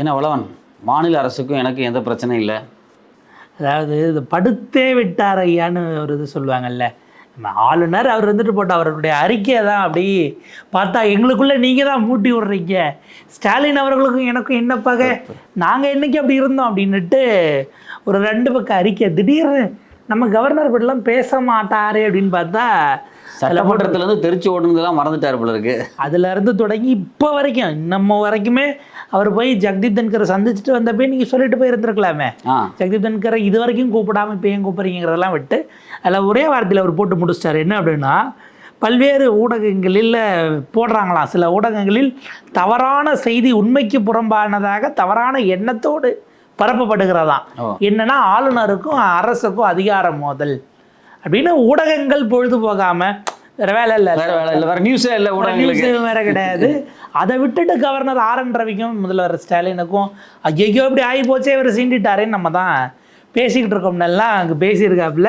என்ன வளவன்? மாநில அரசுக்கும் எனக்கு எந்த பிரச்சனையும் இல்லை. அதாவது இது படுத்தே விட்டார் ஐயான்னு ஒரு இது சொல்லுவாங்கல்ல. நம்ம ஆளுநர் அவர் வந்துட்டு போட்ட அவருடைய அறிக்கையை தான் அப்படி பார்த்தா எங்களுக்குள்ள நீங்கள் தான் மூட்டி விடுறீங்க. ஸ்டாலின் அவர்களுக்கும் எனக்கும் என்ன பகை? நாங்கள் என்னைக்கு அப்படி இருந்தோம் அப்படின்னுட்டு ஒரு ரெண்டு பக்கம் அறிக்கை. திடீர்னு நம்ம கவர்னர் இப்படிலாம் பேச மாட்டாரு அப்படின்னு பார்த்தா சட்டமன்றத்துலேருந்து தெரிச்சு ஓடுனதெல்லாம் மறந்துட்டார் போல இருக்கு. அதுல இருந்து தொடங்கி இப்போ வரைக்கும் நம்ம வரைக்குமே அவர் போய் ஜெகதீப் தன்கரை சந்திச்சுட்டு வந்தப்பே நீங்கள் சொல்லிட்டு போயிருந்துருக்கலாமே. ஜெகதீப் தன்கரை இது வரைக்கும் கூப்பிடாம இப்போ ஏன் கூப்பிட்றீங்கிறதெல்லாம் விட்டு அதில் ஒரே வார்த்தையில் அவர் போட்டு முடிச்சிட்டாரு. என்ன அப்படின்னா பல்வேறு ஊடகங்களில் போடுறாங்களாம். சில ஊடகங்களில் தவறான செய்தி உண்மைக்கு புறம்பானதாக தவறான எண்ணத்தோடு பரப்பப்படுகிறதாம். என்னன்னா ஆளுநருக்கும் அரசுக்கும் அதிகார மோதல். அப்படின்னு ஊடகங்கள் பொழுது போகாம வேற வேலை இல்லை. வேற வேலை இல்லை. வேற நியூஸே இல்லை ஊடகங்களுக்கு. நியூஸ் வேற கிடையாது. அதை விட்டுட்டு கவர்னர் ஆர் என் ரவிக்கும் முதல்வர் ஸ்டாலினுக்கும் ஐயோ இப்படி ஆகி போச்சே இவர் சீண்டிட்டாரேன்னு நம்ம தான் பேசிக்கிட்டு இருக்கோம்னெல்லாம் அங்கே பேசியிருக்காப்புல.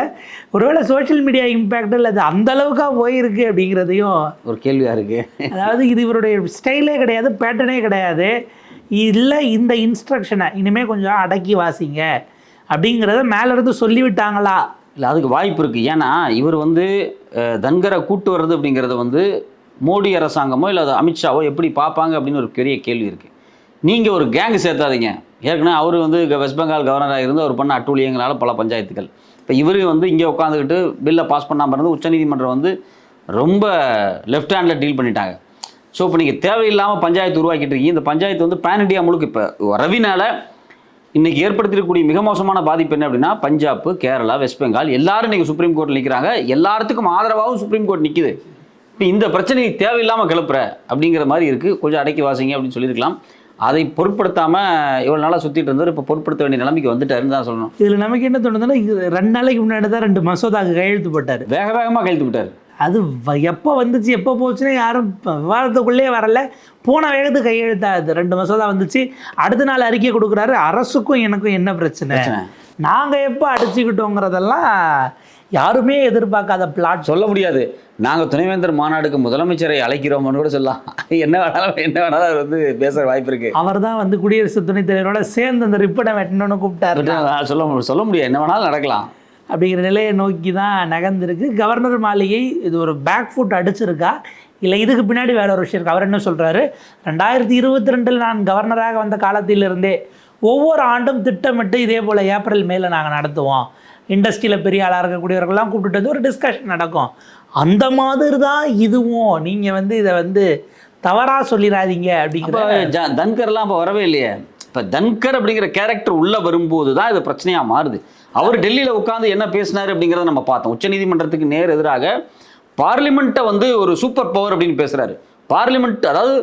ஒருவேளை சோஷியல் மீடியா இம்பேக்ட் இல்லை அது அந்த அளவுக்கா போயிருக்கு அப்படிங்கிறதையும் ஒரு கேள்வியா இருக்கு அதாவது இது இவருடைய ஸ்டைலே கிடையாது பேட்டர்னே கிடையாது. இல்லை இந்த இன்ஸ்ட்ரக்ஷனை இனிமேல் கொஞ்சம் அடக்கி வாசிங்க அப்படிங்கிறத மேலேருந்து சொல்லிவிட்டாங்களா? இல்லை அதுக்கு வாய்ப்பு இருக்குது ஏன்னா இவர் வந்து தன்கரை கூட்டு வர்றது அப்படிங்கிறது வந்து மோடி அரசாங்கமோ இல்லை அது அமித்ஷாவோ எப்படி பார்ப்பாங்க அப்படின்னு ஒரு பெரிய கேள்வி இருக்குது நீங்கள் ஒரு கேங்கு சேர்த்தாதீங்க. ஏற்கனவே அவர் வந்து வெஸ்ட் பெங்கால் கவர்னராக இருந்து அவர் பண்ண அட்டூழியங்களால் பல பஞ்சாயத்துகள். இப்போ இவர் வந்து இங்கே உட்காந்துக்கிட்டு பில்லை பாஸ் பண்ணாமல் இருந்து உச்சநீதிமன்றம் வந்து ரொம்ப லெஃப்ட் ஹேண்டில் டீல் பண்ணிட்டாங்க. ஸோ இப்போ நீங்கள் தேவையில்லாமல் பஞ்சாயத்து உருவாக்கிட்டு இருக்கீங்க. இந்த பஞ்சாயத்து வந்து பேன் இண்டியா முழுக்க இப்போ ரவினால் இன்றைக்கி ஏற்படுத்திருக்கக்கூடிய மிக மோசமான பாதிப்பு என்ன அப்படின்னா பஞ்சாப் கேரளா வெஸ்ட் பெங்கால் எல்லாரும் இன்னைக்கு சுப்ரீம் கோர்ட்டில் நிற்கிறாங்க எல்லாத்துக்கும் ஆதரவாகவும் சுப்ரீம் கோர்ட் நிற்கிது இப்போ இந்த பிரச்சனை தேவையில்லாமல் கிளப்புற அப்படிங்கிற மாதிரி இருக்குது கொஞ்சம் அடக்கி வாசிங்க அப்படின்னு சொல்லியிருக்கலாம். அதை பொருட்படுத்தாமல் இவ்வளோ நாளாக சுற்றிட்டு இருந்தார் இப்போ பொருட்படுத்த வேண்டிய நிலைமைக்கு வந்துட்டாருன்னு தான் சொல்லணும். இதில் நமக்கு என்ன தோணுதுன்னா இது ரெண்டு நாளைக்கு முன்னாடி தான் ரெண்டு மசோதாக்கு கையெழுத்து போட்டார். வேக வேகமாக கழித்து விட்டார் அது வ- எப்போ வந்துச்சு எப்போ போச்சுன்னா யாரும் விவாதத்துக்குள்ளே வரல. போன வேகத்துக்கு கையெழுத்தாது ரெண்டு மசோதா வந்துச்சு. அடுத்த நாள் அறிக்கை கொடுக்குறாரு. அரசுக்கும் எனக்கும் என்ன பிரச்சனை. நாங்கள் எப்போ அடிச்சுக்கிட்டோங்கிறதெல்லாம் யாருமே எதிர்பார்க்காத பிளாட் சொல்ல முடியாது. நாங்கள் துணைவேந்தர் மாநாடுக்கு முதலமைச்சரை அழைக்கிறோம்னு கூட சொல்லலாம். என்ன வேணாலும் என்ன வேணாலும் அவர் வந்து பேசுகிற வாய்ப்பு இருக்குது அவர் தான் வந்து குடியரசு துணைத் தலைவரோட சேர்ந்து அந்த ரிப்பனை வெட்டணும்னு கூப்பிட்டாரு. சொல்ல சொல்ல முடியாது என்ன வேணாலும் நடக்கலாம். அப்படிங்கிற நிலையை நோக்கி தான் நகர்ந்திருக்கு. கவர்னர் மாளிகை இது ஒரு பேக் ஃபுட் அடிச்சிருக்கா? இல்லை இதுக்கு பின்னாடி வேற ஒரு விஷயம் இருக்கு. அவர் என்ன சொல்றாரு? ரெண்டாயிரத்தி இருபத்தி ரெண்டில் நான் கவர்னராக வந்த காலத்திலிருந்தே ஒவ்வொரு ஆண்டும் திட்டமிட்டு இதே போல் ஏப்ரல் மேல நாங்கள் நடத்துவோம். இண்டஸ்ட்ரியில் பெரிய ஆளாக இருக்கக்கூடியவர்கள்லாம் கூப்பிட்டுட்டு வந்து ஒரு டிஸ்கஷன் நடக்கும். அந்த மாதிரி தான் இதுவும் நீங்கள் வந்து இதை வந்து தவறாக சொல்லிடாதீங்க அப்படிங்கிற தன்கர்லாம் அப்போ வரவே இல்லையே. இப்போ தன்கர் அப்படிங்கிற கேரக்டர் உள்ளே வரும்போது தான் இது பிரச்சனையாக மாறுது. அவர் டெல்லியில் உட்காந்து என்ன பேசினார் அப்படிங்கிறத நம்ம பார்த்தோம். உச்சநீதிமன்றத்துக்கு நேர் எதிராக பார்லிமெண்ட்டை வந்து ஒரு சூப்பர் பவர் அப்படின்னு பேசுகிறாரு பார்லிமெண்ட் அதாவது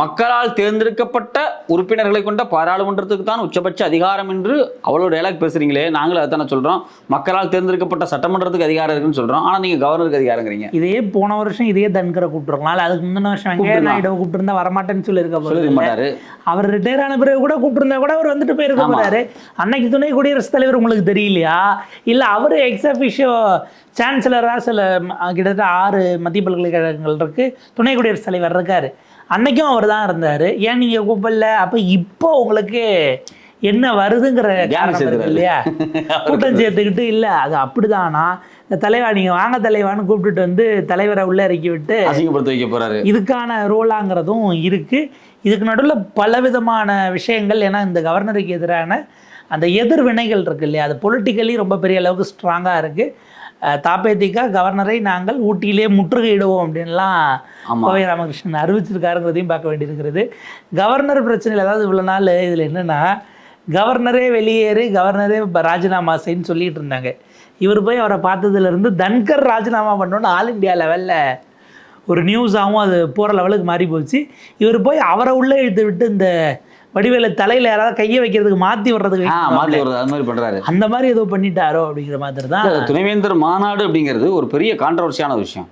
மக்களால் தேர்ந்தெடுக்கப்பட்ட உறுப்பினர்களை கொண்ட பாராளுமன்றத்துக்கு தான் உச்சபட்ச அதிகாரம் என்று அவ்வளோ டைலாக் பேசுகிறீங்களே நாங்களும் அதானே சொல்கிறோம் மக்களால் தேர்ந்தெடுக்கப்பட்ட சட்டமன்றத்துக்கு அதிகாரம் இருக்குன்னு சொல்கிறோம் ஆனால் நீங்கள் கவர்னருக்கு அதிகாரங்கிறீங்க. இதே போன வருஷம் இதே தன்கரை கூப்பிட்டுருக்கலாம் அதுக்கு முந்தின வருஷம் வெங்கையா. நாயுடு கூப்பிட்டுருந்தா வரமாட்டேன்னு சொல்லியிருக்க சொல்லிருக்க மாட்டாரு. அவர் ரிட்டையர் ஆன பிறகு கூட கூப்பிட்டுருந்தா கூட அவர் வந்துட்டு போயிருக்க. போறாரு. அன்னைக்கு துணை குடியரசுத் தலைவர் உங்களுக்கு தெரியலையா? இல்லை அவர் எக்ஸ் அஃபிஷியோ சான்சலராக சில கிட்டத்தட்ட ஆறு மத்திய பல்கலைக்கழகங்கள் இருக்கு. துணை குடியரசுத் தலைவர் இருக்காரு. அன்னைக்கும் அவர் தான் இருந்தார். ஏன் நீங்கள் கூப்பிடல? அப்போ இப்போ உங்களுக்கு என்ன வருதுங்கிற காரணம் இருக்கு. இல்லையா? கூட்டம் சேர்த்துக்கிட்டு இல்லை அது அப்படிதானா? இந்த தலைவா நீங்கள் வாங்க தலைவான்னு கூப்பிட்டுட்டு வந்து தலைவரை உள்ளே இறக்கி விட்டு அசிங்கப்படுத்த வைக்க போறாரு. இதுக்கான ரோலாங்கிறதும் இருக்குது இதுக்கு நடுவில் பலவிதமான விஷயங்கள் ஏன்னா இந்த கவர்னருக்கு எதிரான அந்த எதிர்வினைகள் இருக்கு இல்லையா? அது பொலிட்டிக்கலி ரொம்ப பெரிய அளவுக்கு ஸ்ட்ராங்காக இருக்குது தாப்பேத்திக்கா கவர்னரை நாங்கள் ஊட்டியிலே முற்றுகையிடுவோம் அப்படின்லாம். கோவை ராமகிருஷ்ணன் அறிவிச்சிருக்காருங்கிறதையும் பார்க்க வேண்டியிருக்கிறது. கவர்னர் பிரச்சனையில் அதாவது இவ்வளோ நாள் இதில் என்னென்னா கவர்னரே வெளியேறு கவர்னரே இப்ப ராஜினாமா செய்ன்னு சொல்லிட்டு இருந்தாங்க. இவர் போய் அவரை பார்த்ததுலேருந்து தன்கர் ராஜினாமா பண்ணோன்னு ஆல் இந்தியா லெவலில் ஒரு நியூஸாகவும் அது போகிற லெவலுக்கு மாறி போச்சு இவர் போய் அவரை உள்ளே இழுத்து விட்டு இந்த வடிவேல தலையில் யாராவது கையை வைக்கிறதுக்கு மாற்றி விடுறதுக்கு மாற்றி. வருது அது மாதிரி பண்றாரு. அந்த மாதிரி ஏதோ பண்ணிட்டாரோ அப்படிங்கிற மாதிரி தான். துணைவேந்தர் மாநாடு அப்படிங்கிறது ஒரு பெரிய கான்ட்ரவர்சியான விஷயம்.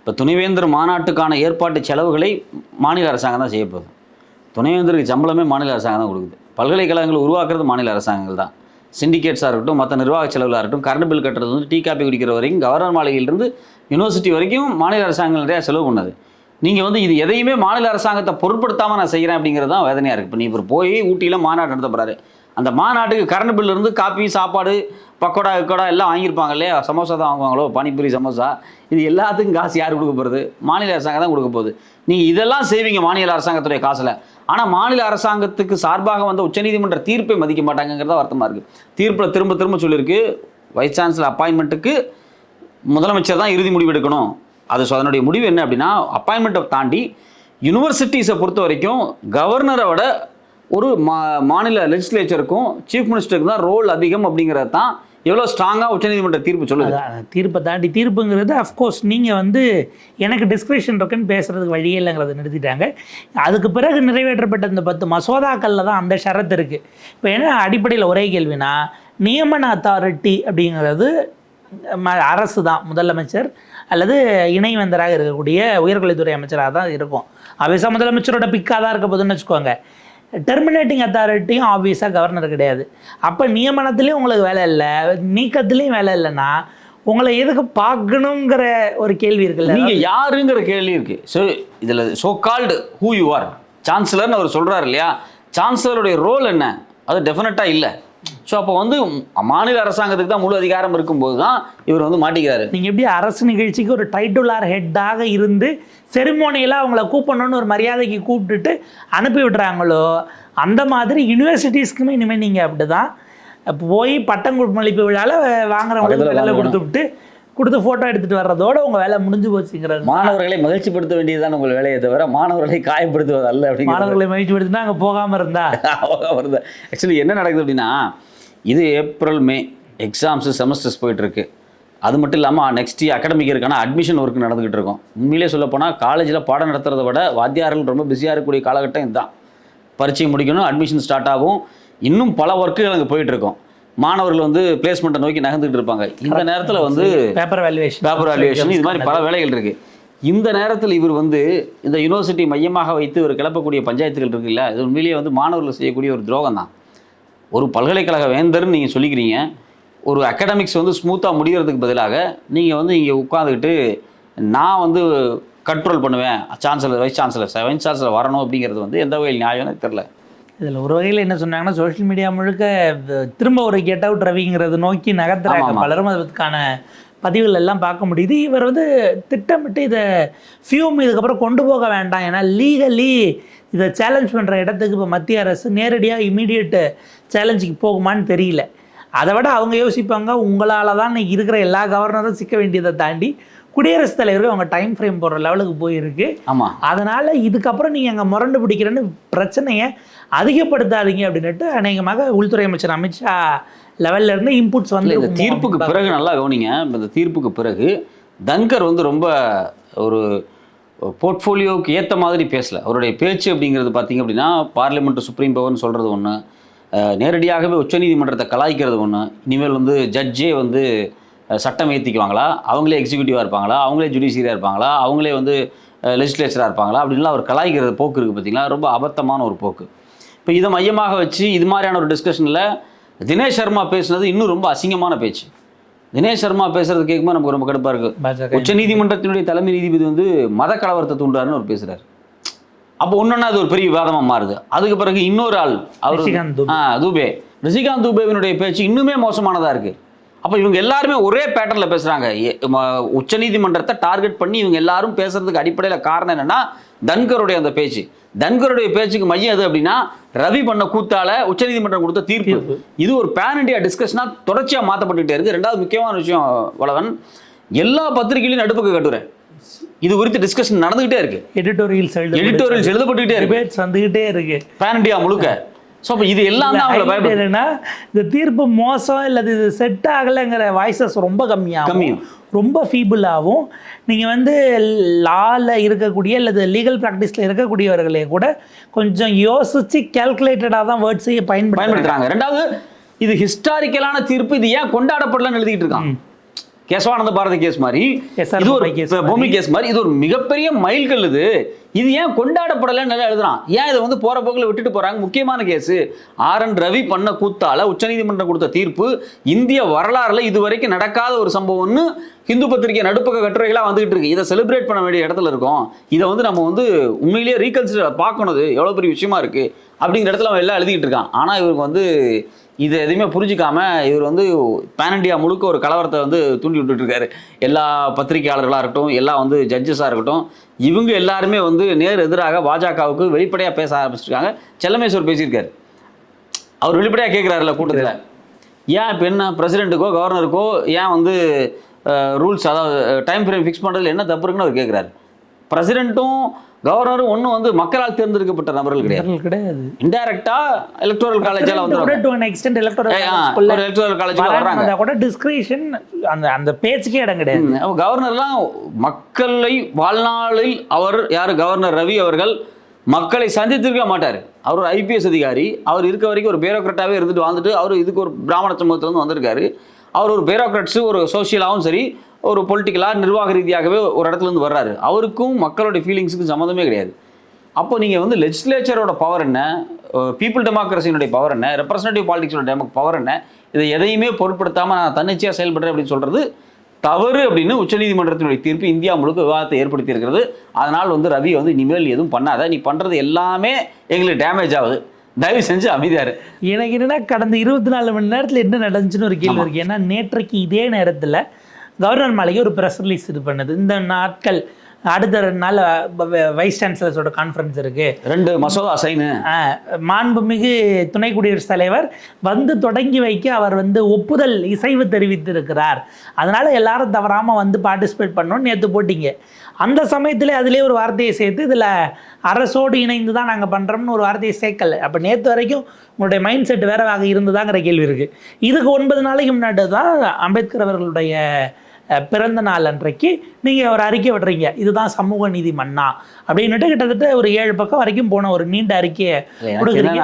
இப்போ துணைவேந்தர் மாநாட்டுக்கான ஏற்பாட்டு செலவுகளை மாநில அரசாங்கம் தான் செய்ய போகுது. துணைவேந்தருக்கு சம்பளமே மாநில அரசாங்கம் தான் கொடுக்குது. பல்கலைக்கழகங்களை உருவாக்குறது மாநில அரசாங்கங்கள் தான். சிண்டிகேட்ஸாக இருக்கட்டும் மற்ற நிர்வாக செலவுகளாக இருக்கட்டும் கரண்ட் பில் கட்டுறது வந்து டீ காப்பி குடிக்கிற வரைக்கும் கவர்னர் மாளிகையிலிருந்து யூனிவர்சிட்டி வரைக்கும் மாநில அரசாங்கம் நிறையா செலவு பண்ணுது. நீங்கள் வந்து இது எதையுமே மாநில அரசாங்கத்தை பொருட்படுத்தாமல் நான் செய்கிறேன் அப்படிங்கிறது தான் வேதனையாக இருக்குது இப்போ நீ இப்போ போய் ஊட்டியில் மாநாடு நடத்த போகிறாரு அந்த மாநாட்டுக்கு கரண்ட் பில்ல இருந்து காப்பி சாப்பாடு பக்கோடா இக்கோடா எல்லாம் வாங்கியிருப்பாங்க இல்லையா? சமோசா தான் வாங்குவாங்களோ? பானிபூரி சமோசா. இது எல்லாத்துக்கும் காசு யார் கொடுக்க போகிறது மாநில அரசாங்கம் தான் கொடுக்க போகுது. நீங்கள் இதெல்லாம் செய்வீங்க மாநில அரசாங்கத்துடைய காசில். ஆனால் மாநில அரசாங்கத்துக்கு சார்பாக வந்த உச்சநீதிமன்ற தீர்ப்பை மதிக்க மாட்டாங்கிறதா வருத்தமாக இருக்குது தீர்ப்பில் திரும்ப திரும்ப சொல்லியிருக்கு. வைஸ் சான்சலர் அப்பாயின்மெண்ட்டுக்கு முதலமைச்சர் தான் இறுதி முடிவெடுக்கணும் அது ஸோ அதனுடைய முடிவு என்ன அப்படின்னா அப்பாயின்மெண்ட்டை தாண்டி யூனிவர்சிட்டிஸை பொறுத்த வரைக்கும் கவர்னரை விட ஒரு மா மாநில லெஜிஸ்லேச்சருக்கும் சீஃப் மினிஸ்டருக்கு தான் ரோல் அதிகம் அப்படிங்கிறது தான் எவ்வளோ ஸ்ட்ராங்காக உச்சநீதிமன்ற தீர்ப்பு சொல்லுது. தீர்ப்பை தாண்டி தீர்ப்புங்கிறது அஃப்கோர்ஸ் நீங்கள் வந்து எனக்கு டிஸ்கிரிப்ஷன் இருக்குன்னு பேசுகிறதுக்கு வழியே இல்லைங்கிறத நிறுத்திட்டாங்க. அதுக்கு பிறகு நிறைவேற்றப்பட்ட இந்த பத்து மசோதாக்களில் தான் அந்த ஷரத்து இருக்குது இப்போ என்ன அடிப்படையில் ஒரே கேள்வினா நியமன அத்தாரிட்டி அப்படிங்கிறது அரசு தான் முதலமைச்சர் அல்லது இணைவேந்தராக இருக்கக்கூடிய உயர்கல்வித்துறை அமைச்சராக தான் இருக்கும். ஆபியஸாக முதலமைச்சரோட பிக்காக தான் இருக்க போதுன்னு வச்சுக்கோங்க. டெர்மினேட்டிங் அத்தாரிட்டியும் ஆப்வியஸாக கவர்னர் கிடையாது. அப்போ நியமனத்துலேயும் உங்களுக்கு வேலை இல்லை நீக்கத்துலேயும் வேலை இல்லைன்னா உங்களை எதுக்கு பார்க்கணுங்கிற ஒரு கேள்வி இருக்குல்ல? நீங்கள் யாருங்கிற கேள்வி இருக்குது ஸோ இதில் so called who you are சான்சலர்னு அவர் சொல்கிறார் இல்லையா? சான்சலருடைய ரோல் என்ன? அது டெஃபினட்டாக இல்லை. ஸோ அப்போ வந்து மாநில அரசாங்கத்துக்கு தான் முழு அதிகாரம் இருக்கும்போது தான் இவர் வந்து மாட்டிக்கிறாரு நீங்கள் எப்படி அரசு நிகழ்ச்சிக்கு ஒரு டைட்டுலார் ஹெட்டாக இருந்து செரிமோனியெல்லாம் அவங்கள கூப்பிடணும்னு ஒரு மரியாதைக்கு கூப்பிட்டுட்டு அனுப்பி விடுறாங்களோ அந்த மாதிரி யூனிவர்சிட்டிஸ்க்குமே இனிமேல் நீங்கள் அப்படி தான் போய் பட்டங்குமளிப்பு விழாவில் வாங்குறவங்களுக்கு வேலை. கொடுத்து விட்டு கொடுத்து ஃபோட்டோ எடுத்துகிட்டு வர்றதோட உங்கள் வேலை முடிஞ்சு போச்சுங்கிறது மாணவர்களை மகிழ்ச்சிப்படுத்த வேண்டியதுதான் உங்கள் வேலையை தவிர மாணவர்களை காயப்படுத்துவது அல்ல அப்படிங்கிறது மாணவர்களை மகிழ்ச்சி படுத்தினா அங்கே போகாமல் இருந்தா? வருது ஆக்சுவலி என்ன நடக்குது அப்படின்னா இது ஏப்ரல் மே எக்ஸாம்ஸு செமஸ்டர்ஸ் போயிட்டுருக்கு. அது மட்டும் இல்லாமல் நெக்ஸ்ட் அகாடமிக் இருக்கான அட்மிஷன் ஒர்க் நடந்துகிட்டு இருக்கும். உண்மையிலே சொல்ல போனால் காலேஜில் பாடம் நடத்துறதை விட வாத்தியார்கள் ரொம்ப பிஸியாக இருக்கக்கூடிய காலகட்டம் இதுதான். பரீட்சை முடிக்கணும் அட்மிஷன் ஸ்டார்ட் ஆகும். இன்னும் பல ஒர்க்குகள் அங்கே போயிட்டு இருக்கும் மாணவர்கள் வந்து பிளேஸ்மெண்ட்டை நோக்கி நகர்ந்துட்டு இருப்பாங்க. இந்த நேரத்தில் வந்து பேப்பர் வேல்யூவேஷன் பேப்பர் வேல்யூவேஷன் இது மாதிரி பல வேலைகள் இருக்கு. இந்த நேரத்தில் இவர் வந்து இந்த யூனிவர்சிட்டி மையமாக வைத்து இவர் கிளப்பக்கூடிய பஞ்சாயத்துகள் இருக்குல்ல இது உண்மையிலேயே வந்து மாணவர்கள் செய்யக்கூடிய ஒரு துரோகம் தான். ஒரு பல்கலைக்கழக வேந்தர்னு நீங்கள் சொல்லிக்கிறீங்க. ஒரு அகாடமிக்ஸ் வந்து ஸ்மூத்தாக முடிகிறதுக்கு பதிலாக நீங்கள் வந்து இங்கே உட்காந்துக்கிட்டு நான் வந்து கண்ட்ரோல் பண்ணுவேன் chancellor vice chancellor vice chancellor வரணும் அப்படிங்கிறது வந்து எந்த வகையில் நியாயம் எனக்கு தெரில இதில் ஒரு வகையில் என்ன சொன்னாங்கன்னா சோஷியல் மீடியா முழுக்க திரும்ப ஒரு கெட் அவுட் ரவிங்கிறது நோக்கி நகர்த்துறாங்க. பலரும் அதுக்கான பதிவுகள் எல்லாம் பார்க்க முடியுது. இவர் வந்து திட்டமிட்டு இதை ஃபியூம் இதுக்கப்புறம் கொண்டு போக வேண்டாம். ஏன்னா லீகலி இதை சேலஞ்ச் பண்ணுற இடத்துக்கு இப்போ மத்திய அரசு நேரடியாக இமீடியட் சேலஞ்சுக்கு போகுமான்னு தெரியல. அதை விட அவங்க யோசிப்பாங்க உங்களால் தான் இருக்கிற எல்லா கவர்னரும் சிக்க வேண்டியதை தாண்டி குடியரசுத் தலைவருக்கு அவங்க டைம் ஃப்ரேம் போடுற லெவலுக்கு போயிருக்கு. ஆமாம் அதனால் இதுக்கப்புறம் நீங்கள் அங்கே முரண்டு பிடிக்கிறேன்னு பிரச்சனையை அதிகப்படுத்தாதீங்க அப்படின்னுட்டு அநேகமாக உள்துறை அமைச்சர் அமித்ஷா லெவல்ல இருந்து இன்புட்ஸ் வந்து இந்த தீர்ப்புக்கு பிறகு நல்லா கவனிங்க. இந்த தீர்ப்புக்கு பிறகு தங்கர் வந்து ரொம்ப ஒரு போர்ட்ஃபோலியோவுக்கு ஏற்ற மாதிரி பேசல. அவருடைய பேச்சு அப்படிங்கிறது பார்த்தீங்க அப்படின்னா பார்லிமெண்ட் சுப்ரீம் பவர்னு சொல்கிறது ஒன்று நேரடியாகவே உச்சநீதிமன்றத்தை கலாய்க்கிறது ஒன்று இனிமேல் வந்து ஜட்ஜே வந்து சட்டம் ஏற்றிக்குவாங்களா அவங்களே எக்ஸிக்யூட்டிவாக இருப்பாங்களா? அவங்களே ஜுடிஷியரியாக இருப்பாங்களா? அவங்களே வந்து லெஜிஸ்லேச்சராக இருப்பாங்களா? அப்படின்லாம் அவர் கலாய்க்கிறது போக்கு இருக்குது பார்த்தீங்களா ரொம்ப அபத்தமான ஒரு போக்கு. இப்போ இதை மையமாக வச்சு இது மாதிரியான ஒரு டிஸ்கஷனில் தினேஷ் சர்மா பேசுனது இன்னும் ரொம்ப அசிங்கமான பேச்சு. தினேஷ் சர்மா பேசுறது கேட்கும்போது நமக்கு ரொம்ப கடுப்பாக இருக்குது பாஜக. உச்ச நீதிமன்றத்தினுடைய தலைமை நீதிபதி வந்து மத கலவரத்தை தூண்டுறாருன்னு அவர் பேசுறாரு. அப்போ ஒன்னொன்னா அது ஒரு பெரிய விவாதமா மாறுது. அதுக்கு பிறகு இன்னொரு ஆள் அவர். ஆ தூபே. ரிஷிகாந்த் தூபேவினுடைய பேச்சு இன்னுமே மோசமானதா இருக்கு. அப்போ இவங்க எல்லாருமே ஒரே பேட்டர்ல பேசுறாங்க. எ- ம- உச்சநீதிமன்றத்தை டார்கெட் பண்ணி இவங்க எல்லாரும் பேசுறதுக்கு அடிப்படையில் காரணம் என்னன்னா தன்கருடைய அந்த பேச்சு. தன்கருடைய பேச்சுக்கு மையம் எது அப்படின்னா ரவி பண்ண கூத்தால உச்சநீதிமன்றம் கொடுத்த தீர்ப்பு. இது ஒரு பேன் இண்டியா டிஸ்கஷனா தொடர்ச்சியா மாற்றப்பட்டுக்கிட்டே இருக்கு. ரெண்டாவது முக்கியமான விஷயம் வளவன் எல்லா பத்திரிகையிலும் நடுப்புக்கு கட்டுறேன். இது குறித்து டிஸ்கஷன் நடந்துகிட்டே இருக்கு. எடிட்டோரியல்ஸ் எடிட்டோரியல்ஸ் எழுதப்பட்டுக்கிட்டே இருக்கு. டிபேட்ஸ் வந்துகிட்டே இருக்கு. பேன் இண்டியா முழுக்க. ஸோ அப்போ இது எல்லாம் அவங்கள highlight பயப்படு என்னன்னா இந்த தீர்ப்பு மோசம் இல்லது இது செட் ஆகலைங்கிற வாய்ஸஸ் ரொம்ப கம்மியாகும். கம்மியும். ரொம்ப ஃபீபிளாகவும் நீங்கள் வந்து லால இருக்கக்கூடிய அல்லது லீகல் ப்ராக்டிஸில் இருக்கக்கூடியவர்களே கூட கொஞ்சம் யோசிச்சு கேல்குலேட்டடாக தான் வேர்ட்ஸையே பயன்படுத்த பயன்படுத்துறாங்க. ரெண்டாவது இது ஹிஸ்டாரிக்கலான தீர்ப்பு இது ஏன் கொண்டாடப்படலன்னு எழுதிட்டு இருக்கான் கேசவானந்த பாரதி கேஸ் மாதிரி. இது ஒரு. பொம்மை கேஸ் மாதிரி. இது ஒரு மிகப்பெரிய மைல்கல் இது. இது ஏன் கொண்டாடப்படலைன்னு நல்லா எழுதுறான். ஏன் இதை வந்து போற போக்கில் விட்டுட்டு போறாங்க? முக்கியமான கேஸ். ஆர் என் ரவி பண்ண கூத்தால உச்சநீதிமன்றம் கொடுத்த தீர்ப்பு இந்திய வரலாறுல இதுவரைக்கும் நடக்காத ஒரு சம்பவம்னு இந்து பத்திரிகை நடுப்பக்க கட்டுரைகளா வந்துகிட்டு இருக்கு. இதை செலிப்ரேட் பண்ண வேண்டிய இடத்துல இருக்கோம். இதை வந்து நம்ம வந்து உண்மையிலேயே ரீகன்சிடர் பார்க்கணும். இது எவ்வளவு பெரிய விஷயமா இருக்கு. அப்படிங்கிற இடத்துல அவன் எல்லாம் எழுதிக்கிட்டு இருக்கான். ஆனா இவருக்கு வந்து இது எதையுமே புரிஞ்சிக்காம இவர் வந்து பேன் இண்டியா முழுக்க ஒரு கலவரத்தை வந்து தூண்டி விட்டுட்டு இருக்காரு எல்லா பத்திரிகையாளர்களாக இருக்கட்டும் எல்லா வந்து ஜட்ஜஸாக இருக்கட்டும் இவங்க எல்லாருமே வந்து நேர் எதிராக பாஜகவுக்கு வெளிப்படையாக பேச ஆரம்பிச்சிருக்காங்க. செல்லமேஸ்வர் பேசியிருக்காரு. அவர் வெளிப்படையாக கேட்குறாருல கூட்டத்தில். ஏன் இப்போ என்ன பிரசிடெண்ட்டுக்கோ கவர்னருக்கோ ஏன் வந்து ரூல்ஸ் அதாவது டைம் ஃப்ரேம் ஃபிக்ஸ் பண்ணுறதுல என்ன தப்பு இருக்குன்னு அவர் கேட்குறாரு பிரசிடெண்ட்டும் கவர்னரும் ஒன்றும் வந்து மக்களால் தேர்ந்தெடுக்கப்பட்ட நபர்கள் கிடையாது. கிடையாது. இன்டைரக்டா எலக்டோரல் காலேஜால வந்து எலக்டோரல் வராங்க. வர்றாங்க. அதை கூட டிஸ்கிரிஷன் அந்த அந்த பேச்சுக்கே இடம் கிடையாது. கவர்னர்லாம் மக்களை வாழ்நாளில் அவர் யார்? கவர்னர் ரவி அவர்கள் மக்களை சந்தித்திருக்க மாட்டார். அவர் ஒரு ஐபிஎஸ் அதிகாரி. அவர் இருக்க வரைக்கும் ஒரு பேரோக்ராட்டாவே இருந்துட்டு வாழ்ந்துட்டு அவர் இதுக்கு ஒரு பிராமண சமூகத்திலேருந்து வந்திருக்காரு. அவர் ஒரு பேரோக்ராட்ஸு ஒரு சோஷியலாகவும் சரி ஒரு பொலிட்டிக்கலாக நிர்வாக ரீதியாகவே ஒரு இடத்துல இருந்து வர்றாரு. அவருக்கும் மக்களுடைய ஃபீலிங்ஸுக்கும் சம்மந்தமே கிடையாது. அப்போ நீங்கள் வந்து லெஜிஸ்லேச்சரோட பவர் என்ன? பீப்புள் டெமோக்ரஸினுடைய பவர் என்ன? ரெப்ரசன்டேட்டிவ் பாலிடிக்ஸோட டெமோ பவர் என்ன? இதை எதையுமே பொருட்படுத்தாமல் நான் தன்னிச்சையாக செயல்படுறேன் அப்படின்னு சொல்கிறது தவறு அப்படின்னு உச்சநீதிமன்றத்தினுடைய தீர்ப்பு இந்தியா முழுக்க விவாதத்தை ஏற்படுத்தி இருக்கிறது. அதனால் வந்து ரவி வந்து இனிமேல் எதுவும் பண்ணாத நீ பண்ணுறது எல்லாமே எங்களுக்கு டேமேஜ் ஆகுது. தயவு செஞ்சு அமைதியாரு. எனக்கு என்னன்னா கடந்த இருபத்தி நாலு மணி நேரத்தில் என்ன நடந்துச்சுன்னு ஒரு கேள்வி இருக்கு. ஏன்னா நேற்றைக்கு இதே நேரத்தில் கவர்னர் மாளிகை ஒரு ப்ரெஸ் ரிலீஸ் இது பண்ணுது. இந்த நாட்கள் அடுத்த ரெண்டு நாள் வைஸ் சான்சலர்ஸோட கான்ஃபரன்ஸ் இருக்கு. ரெண்டு மசோதா சைனு மாண்புமிகு துணை குடியரசுத் தலைவர் வந்து தொடங்கி வைக்க அவர் வந்து ஒப்புதல் இசைவு தெரிவித்திருக்கிறார். அதனால எல்லாரும் தவறாமல் வந்து பார்ட்டிசிபேட் பண்ணோம்னு நேற்று போட்டிங்க. அந்த சமயத்தில் அதிலே ஒரு வார்த்தையை சேர்த்து இதில் அரசோடு இணைந்து தான் நாங்கள் பண்ணுறோம்னு ஒரு வார்த்தையை சேர்க்கல. அப்போ நேற்று வரைக்கும் உங்களுடைய மைண்ட் செட் வேறவாக இருந்ததாங்கிற கேள்வி இருக்குது இதுக்கு ஒன்பது நாளைக்கு முன்னாடி தான் அம்பேத்கர் அவர்களுடைய பிறந்த நாள் அன்றைக்கு நீங்கள் ஒரு அறிக்கை விடுறீங்க. இதுதான் சமூக நீதி மன்னா. அப்படின்னுட்டு கிட்டத்தட்ட ஒரு ஏழு பக்கம் வரைக்கும் போன ஒரு நீண்ட அறிக்கையை கொடுக்குறீங்க.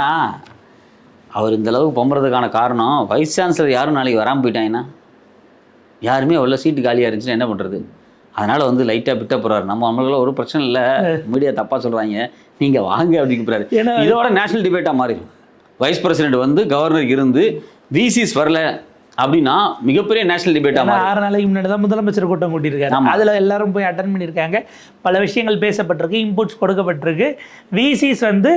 அவர் இந்த அளவுக்கு பொம்புறதுக்கான காரணம் வைஸ் சான்சலர் யாரும் நாளைக்கு வராமல் போயிட்டாங்கன்னா யாருமே உள்ள சீட்டு காலியாக இருந்துச்சுன்னா என்ன பண்ணுறது அதனால் வந்து லைட்டாக பிட்ட போகிறாரு நம்ம நம்மளுக்குள்ள ஒரு பிரச்சனை இல்லை. மீடியா தப்பாக சொல்கிறாங்க நீங்கள் வாங்க ஏன்னா- இதோட நேஷனல் டிபேட்டாக மாறிடும். வைஸ் பிரசிடென்ட் வந்து கவர்னர் இருந்து விசிஸ் வரல. அப்படின்னா மிகப்பெரிய நேஷனல் மாறிடும் ஆறு நாளைக்கு முன்னாடி தான் முதலமைச்சர் கூட்டம் கூட்டியிருக்காரு. அதில் எல்லாரும் போய் அட்டன் பண்ணியிருக்காங்க. பல விஷயங்கள் பேசப்பட்டிருக்கு இன்புட்ஸ் கொடுக்கப்பட்டிருக்கு. விசிஸ் வந்து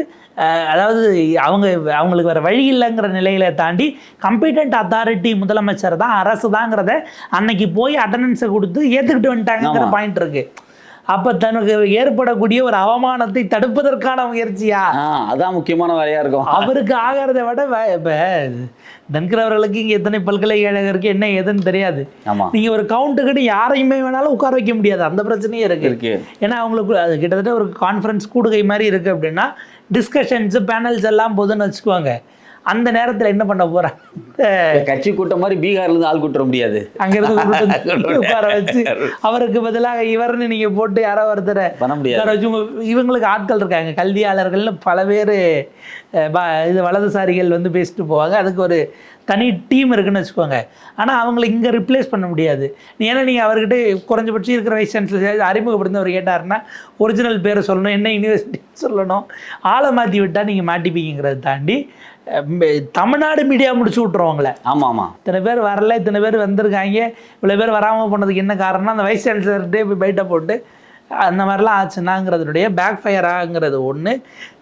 அதாவது அவங்க அவங்களுக்கு வேறு வழி இல்லைங்கிற நிலையில தாண்டி கம்பீட்டன்ட் அத்தாரிட்டி முதலமைச்சர் தான் அரசு தாங்கிறத அன்னைக்கு போய் அட்டண்டன்ஸை கொடுத்து ஏற்றுக்கிட்டு வந்துட்டாங்கிற. பாயிண்ட் இருக்கு. அப்போ தனக்கு ஏற்படக்கூடிய ஒரு அவமானத்தை தடுப்பதற்கான முயற்சியா? அதான் முக்கியமான வேலையாக இருக்கும். அவருக்கு ஆகிறத விட இப்ப தன்கர் அவர்களுக்கு இங்கே எத்தனை பல்கலைக்கழகம் என்ன ஏதுன்னு தெரியாது. ஆமாம் நீங்க ஒரு கவுண்ட்டுக்கிட்டு யாரையுமே வேணாலும் உட்கார வைக்க முடியாது. அந்த பிரச்சனையே இருக்கு. இருக்கு. ஏன்னா அவங்களுக்கு அது கிட்டத்தட்ட ஒரு கான்ஃபரன்ஸ் கூடுகை மாதிரி இருக்கு அப்படின்னா டிஸ்கஷன்ஸ் பேனல்ஸ் எல்லாம் போதுன்னு வச்சுக்குவாங்க. அந்த நேரத்துல என்ன பண்ண போறாங்க கட்சி கூட்டம் மாதிரி பீகார்ல இருந்து ஆள் கூட்ட முடியாது. வந்து உட்கார வச்சு அவருக்கு பதிலாக இவர்னு நீங்க போட்டு யாரோ ஒருத்தரை பண்ண முடியாது. இவங்களுக்கு ஆட்கள் இருக்காங்க. கல்வியாளர்கள்னு பல பேர் இது வலதுசாரிகள் வந்து பேசிட்டு போவாங்க. அதுக்கு ஒரு தனி டீம் இருக்குன்னு வச்சுக்கோங்க. ஆனால் அவங்களை இங்கே ரிப்ளேஸ் பண்ண முடியாது. ஏன்னா நீங்கள் அவர்கிட்ட குறைஞ்சபட்சம் இருக்கிற வைஸ் சான்சலர் அறிமுகப்படுத்தி அவர் கேட்டாருன்னா ஒரிஜினல் பேரை சொல்லணும் என்ன யூனிவர்சிட்டி சொல்லணும். ஆளை மாற்றி விட்டால் நீங்கள் மாட்டிப்பீங்கிறத தாண்டி தமிழ்நாடு மீடியா முடிச்சு விட்ருவாங்களே ஆமாம் ஆமாம் இத்தனை பேர் வரல இத்தனை பேர் வந்திருக்காங்க. இவ்வளோ பேர் வராமல் போனதுக்கு என்ன காரணம்னா அந்த வைஸ் சான்சலர்கிட்டே போய் பைட்டை போட்டு அந்த மாதிரிலாம் ஆச்சுன்னாங்கிறதுடைய பேக் ஃபயராங்கிறது ஒன்று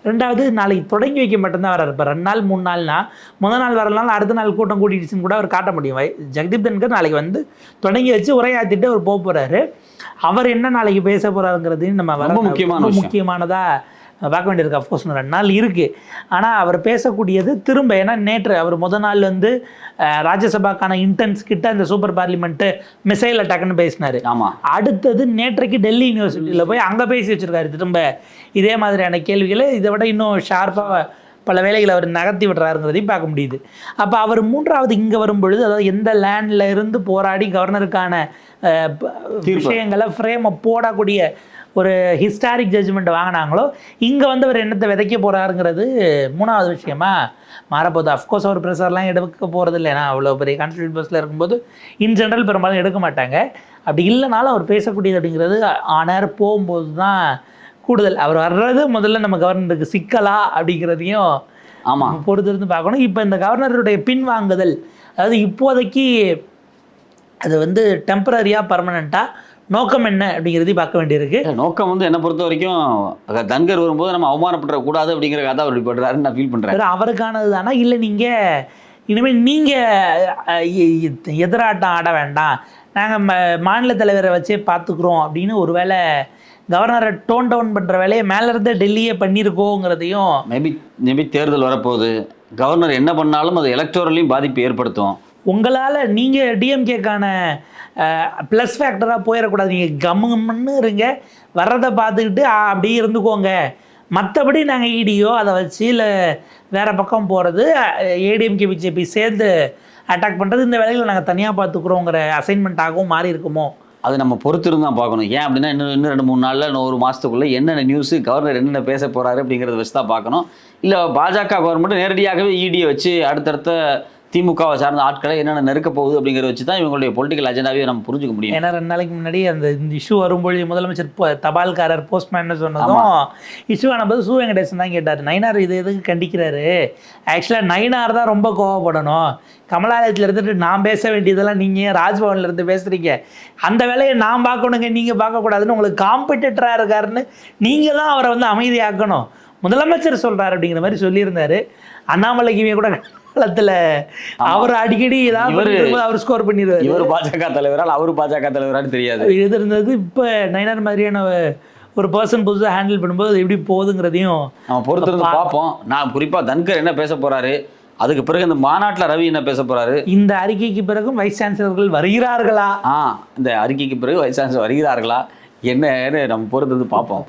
ரெண்டாவது நாளைக்கு தொடங்கி வைக்க மட்டும்தான் வராரு. இப்போ ரெண்டு நாள் மூணு நாள்னா முதல் நாள் வரலாம் அடுத்த நாள் கூட்டம் கூட்டிடுச்சுன்னு கூட அவர் காட்ட முடியும். வை ஜெகதீப் தன்கர் நாளைக்கு வந்து தொடங்கி வச்சு உரையாற்றிட்டு அவர் போக போகிறாரு அவர் என்ன நாளைக்கு பேச போகிறாருங்கிறதையும் நம்ம ரொம்ப முக்கியமான. முக்கியமானதாக பார்க்க வேண்டியிருக்கு அஃப்கோர்ஸ் ரெண்டு நாள் இருக்குது ஆனால் அவர் பேசக்கூடியது திரும்ப ஏன்னா நேற்று அவர் முத நாள் வந்து ராஜ்யசபாக்கான இன்டென்ஸ் கிட்ட அந்த சூப்பர் பார்லிமெண்ட்டு மிசைல் அட்டாக்னு பேசினார். ஆமாம் அடுத்தது நேற்றைக்கு டெல்லி யூனிவர்சிட்டியில் போய் அங்கே பேசி வச்சிருக்காரு திரும்ப. இதே மாதிரியான கேள்விகளை இதை விட இன்னும் ஷார்ப்பாக பல வேலைகளை அவர் நகர்த்தி விடுறாருங்கிறதையும் பார்க்க முடியுது. அப்போ அவர் மூன்றாவது இங்கே வரும் பொழுது அதாவது எந்த லேண்டில் இருந்து போராடி கவர்னருக்கு விஷயங்களை ஃப்ரேமை போடக்கூடிய ஒரு ஹிஸ்டாரிக் ஜட்ஜ்மெண்ட் வாங்கினாங்களோ இங்கே வந்து அவர் என்னத்தை விதைக்க போகிறாருங்கிறது மூணாவது விஷயமா மாறப்போகுது. அஃப்கோர்ஸ் அவர் ப்ரெஷர்லாம் எடுக்க போகிறது இல்லை ஏன்னா அவ்வளோ பெரிய கான்ஸ்டியூட் பஸ்ஸில் இருக்கும்போது இன் ஜென்ரல் பெரும்பாலும் எடுக்க மாட்டாங்க. அப்படி இல்லைனாலும் அவர் பேசக்கூடியது அப்படிங்கிறது ஆனர் போகும்போது தான் கூடுதல். அவர் வர்றது முதல்ல நம்ம கவர்னருக்கு சிக்கலா அப்படிங்கிறதையும் ஆமா. நம்ம பொறுத்திருந்து பார்க்கணும். இப்போ இந்த கவர்னருடைய பின்வாங்குதல் அதாவது இப்போதைக்கு அது வந்து டெம்பரரியாக பர்மனெண்ட்டாக நோக்கம் என்ன அப்படிங்கிறதையும் பார்க்க வேண்டியிருக்கு. நோக்கம் வந்து என்னை பொறுத்த வரைக்கும் தன்கர் வரும்போது நம்ம அவமானப்பட கூடாது அப்படிங்கிற கதை அவர் படுறாருன்னு நான் ஃபீல் வெறும் அவருக்கானது தானா இல்லை நீங்கள் இனிமேல் நீங்கள் எதிராட்டம் ஆட வேண்டாம். நாங்கள் மாநில தலைவரை வச்சே பார்த்துக்குறோம் அப்படின்னு ஒருவேளை கவர்னரை டோன் டவுன் பண்ணுற வேலையை மேலேருந்து டெல்லியே பண்ணியிருக்கோங்கிறதையும் மேபி மேபி தேர்தல் வரப்போகுது. கவர்னர் என்ன பண்ணாலும் அது எலக்டோரலையும் பாதிப்பு ஏற்படுத்தும். உங்களால் நீங்கள் டிஎம்கேக்கான ப்ளஸ் ஃபேக்டராக போயிடக்கூடாது நீங்கள் கம்முன்னு இருங்க. வர்றதை பார்த்துக்கிட்டு அப்படியே இருந்துக்கோங்க. மற்றபடி நாங்கள் இடியோ அதை வச்சு இல்லை வேறு பக்கம் போகிறது ஏடிஎம்கே பிஜேபி சேர்ந்து அட்டாக் பண்ணுறது இந்த வேலையில் நாங்கள் தனியாக பார்த்துக்குறோங்கிற அசைன்மெண்ட்டாகவும் மாறி இருக்குமோ? அது நம்ம பொறுத்திருந்து தான் பார்க்கணும். ஏன் அப்படின்னா இன்னும் இன்னும் ரெண்டு மூணு நாளில் இன்னும் ஒரு மாதத்துக்குள்ளே என்னென்ன நியூஸு கவர்னர் என்னென்ன பேச போகிறாரு அப்படிங்கிறத வச்சு தான் பார்க்கணும். இல்லை பாஜக கவர்மெண்ட் நேரடியாகவே இடியை வச்சு அடுத்தடுத்த திமுகவை சார்ந்த ஆட்களை என்னென்ன நெருக்க போகுது அப்படிங்கிறத வச்சு தான் இவங்களுடைய பொலிட்டிக்கல் அஜெண்டாவே நம்ம புரிஞ்சுக்க முடியும். ஏன்னா ரெண்டு நாளைக்கு முன்னாடி அந்த இந்த இஷ்யூ வரும்பொழுது முதலமைச்சர் தபால்காரர் போஸ்ட்மேன் சொன்னதும் இஷ்யூ ஆனபோது சு வெங்கடேசன் தான் கேட்டார். நயினார் இது எதுக்கு கண்டிக்கிறாரு? ஆக்சுவலாக நயினார் தான் ரொம்ப கோவப்படணும். கமலாலயத்தில் இருந்துட்டு நான் பேச வேண்டியதெல்லாம் நீங்கள் ராஜ்பவன்ல இருந்து பேசுகிறீங்க அந்த வேலையை நான் பார்க்கணுங்க நீங்கள் பார்க்கக்கூடாதுன்னு உங்களுக்கு காம்படிட்டராக இருக்காருன்னு நீங்கள் தான் அவரை வந்து அமைதியாக்கணும். முதலமைச்சர் சொல்கிறார் அப்படிங்கிற மாதிரி சொல்லியிருந்தாரு. அண்ணாமலைக்குமே கூட காலத்தில் அவர் அடிக்கடி ஏதாவது அவர் ஸ்கோர் பண்ணிடுவார். இவர் பாஜக தலைவரால் அவர் பாஜக தலைவரான்னு தெரியாது. இது இருந்தது இப்போ நைனார் மாதிரியான ஒரு பர்சன் புதுசாக ஹேண்டில் பண்ணும்போது எப்படி போகுதுங்கிறதையும் நம்ம பொறுத்திருந்து பார்ப்போம். நான் குறிப்பாக தன்கர் என்ன பேச போறாரு அதுக்கு பிறகு இந்த மாநாட்டில் ரவி என்ன பேச போறாரு. இந்த அறிக்கைக்கு பிறகும் வைஸ் சான்சலர்கள் வருகிறார்களா? ஆ இந்த அறிக்கைக்கு பிறகு வைஸ் சான்சலர் வருகிறார்களா? என்னன்னு நம்ம பொறுத்திருந்து பார்ப்போம்.